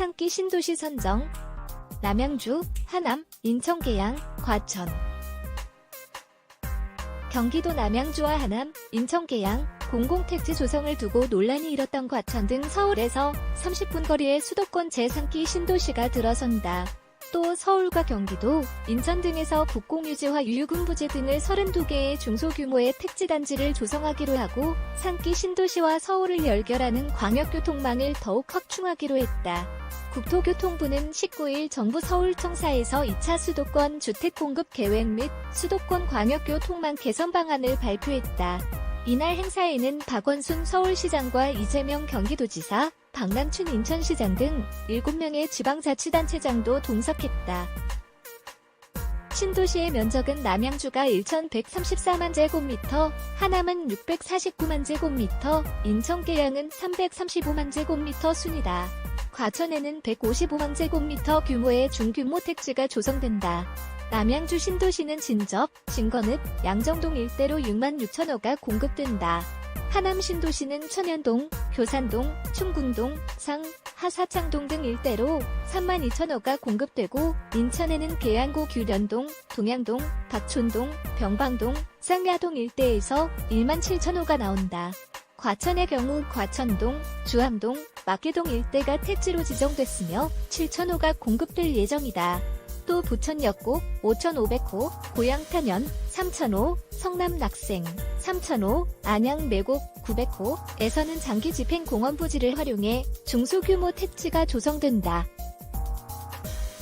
산기 신도시 선정 남양주, 하남, 인천 계양, 과천 경기도 남양주와 하남, 인천 계양, 공공택지 조성을 두고 논란이 일었던 과천 등 서울에서 30분 거리의 수도권 제3기 신도시가 들어선다. 또 서울과 경기도, 인천 등에서 국공유지와 유유군부지 등을 32개의 중소규모의 택지단지를 조성하기로 하고 산기 신도시와 서울을 연결하는 광역교통망을 더욱 확충하기로 했다. 국토교통부는 19일 정부 서울청사에서 2차 수도권 주택 공급 계획 및 수도권 광역교통망 개선 방안을 발표했다. 이날 행사에는 박원순 서울시장과 이재명 경기도지사, 박남춘 인천시장 등 7명의 지방자치단체장도 동석했다. 신도시의 면적은 남양주가 1,134만 제곱미터, 하남은 649만 제곱미터, 인천 계양은 335만 제곱미터 순이다. 과천에는 155만 제곱미터 규모의 중규모 택지가 조성된다. 남양주 신도시는 진접, 진건읍, 양정동 일대로 6만 6천 호가 공급된다. 하남 신도시는 천연동, 교산동, 충군동, 상, 하사창동 등 일대로 3만 2천 호가 공급되고 인천에는 계양구 규련동, 동양동, 박촌동, 병방동, 쌍야동 일대에서 1만 7천 호가 나온다. 과천의 경우 과천동, 주암동, 마계동 일대가 택지로 지정됐으며 7천호가 공급될 예정이다. 또 부천역곡 5,500호, 고양탄현 3,000호, 성남 낙생 3,000호, 안양 매곡 900호에서는 장기 집행 공원 부지를 활용해 중소규모 택지가 조성된다.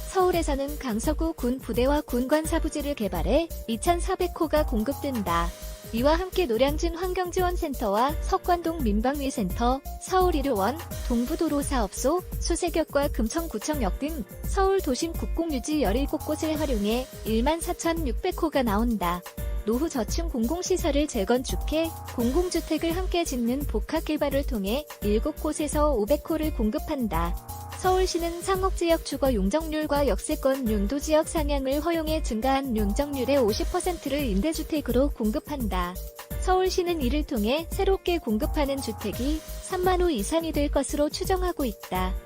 서울에서는 강서구 군 부대와 군관사 부지를 개발해 2,400호가 공급된다. 이와 함께 노량진 환경지원센터와 석관동 민방위센터, 서울이료원, 동부도로사업소, 수세격과 금천구청역 등 서울 도심 국공유지 17곳을 활용해 14,600호가 나온다. 노후 저층 공공시설을 재건축해 공공주택을 함께 짓는 복합개발을 통해 7곳에서 500호를 공급한다. 서울시는 상업지역 주거 용적률과 역세권 용도지역 상향을 허용해 증가한 용적률의 50%를 임대주택으로 공급한다. 서울시는 이를 통해 새롭게 공급하는 주택이 3만 호 이상이 될 것으로 추정하고 있다.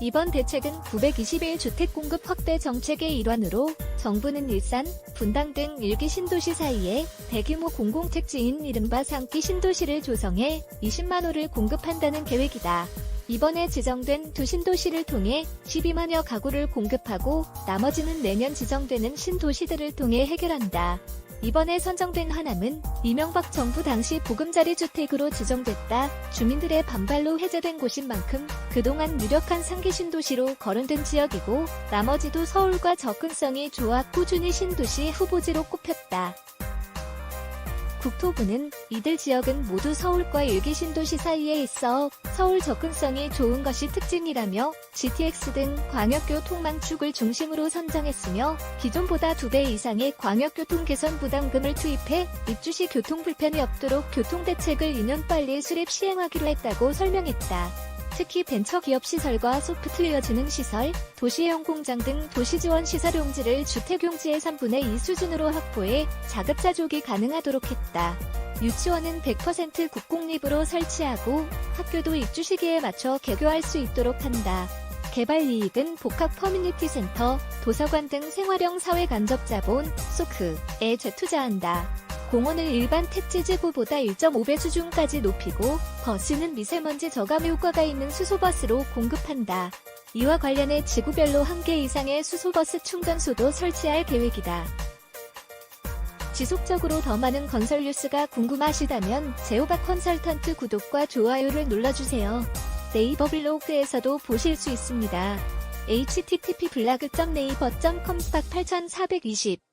이번 대책은 921 주택 공급 확대 정책의 일환으로 정부는 일산, 분당 등 일기 신도시 사이에 대규모 공공택지인 이른바 상기 신도시를 조성해 20만 호를 공급한다는 계획이다. 이번에 지정된 두 신도시를 통해 12만여 가구를 공급하고 나머지는 내년 지정되는 신도시들을 통해 해결한다. 이번에 선정된 하남은 이명박 정부 당시 보금자리 주택으로 지정됐다. 주민들의 반발로 해제된 곳인 만큼 그동안 유력한 상기 신도시로 거론된 지역이고 나머지도 서울과 접근성이 좋아 꾸준히 신도시 후보지로 꼽혔다. 국토부는 이들 지역은 모두 서울과 일기 신도시 사이에 있어 서울 접근성이 좋은 것이 특징이라며 GTX 등 광역교통망 축을 중심으로 선정했으며 기존보다 2배 이상의 광역교통 개선 부담금을 투입해 입주시 교통 불편이 없도록 교통대책을 2년 빨리 수립 시행하기로 했다고 설명했다. 특히 벤처기업 시설과 소프트웨어 지능 시설, 도시형 공장 등 도시지원 시설 용지를 주택용지의 3분의 2 수준으로 확보해 자급자족이 가능하도록 했다. 유치원은 100% 국공립으로 설치하고 학교도 입주 시기에 맞춰 개교할 수 있도록 한다. 개발 이익은 복합 커뮤니티 센터, 도서관 등 생활형 사회 간접 자본, 소크에 재투자한다. 공원을 일반 택지 지구보다 1.5배 수준까지 높이고 버스는 미세먼지 저감 효과가 있는 수소버스로 공급한다. 이와 관련해 지구별로 한 개 이상의 수소버스 충전소도 설치할 계획이다. 지속적으로 더 많은 건설 뉴스가 궁금하시다면 제오박 컨설턴트 구독과 좋아요를 눌러주세요. 네이버 블로그에서도 보실 수 있습니다. http 블라그.네이버.com 8420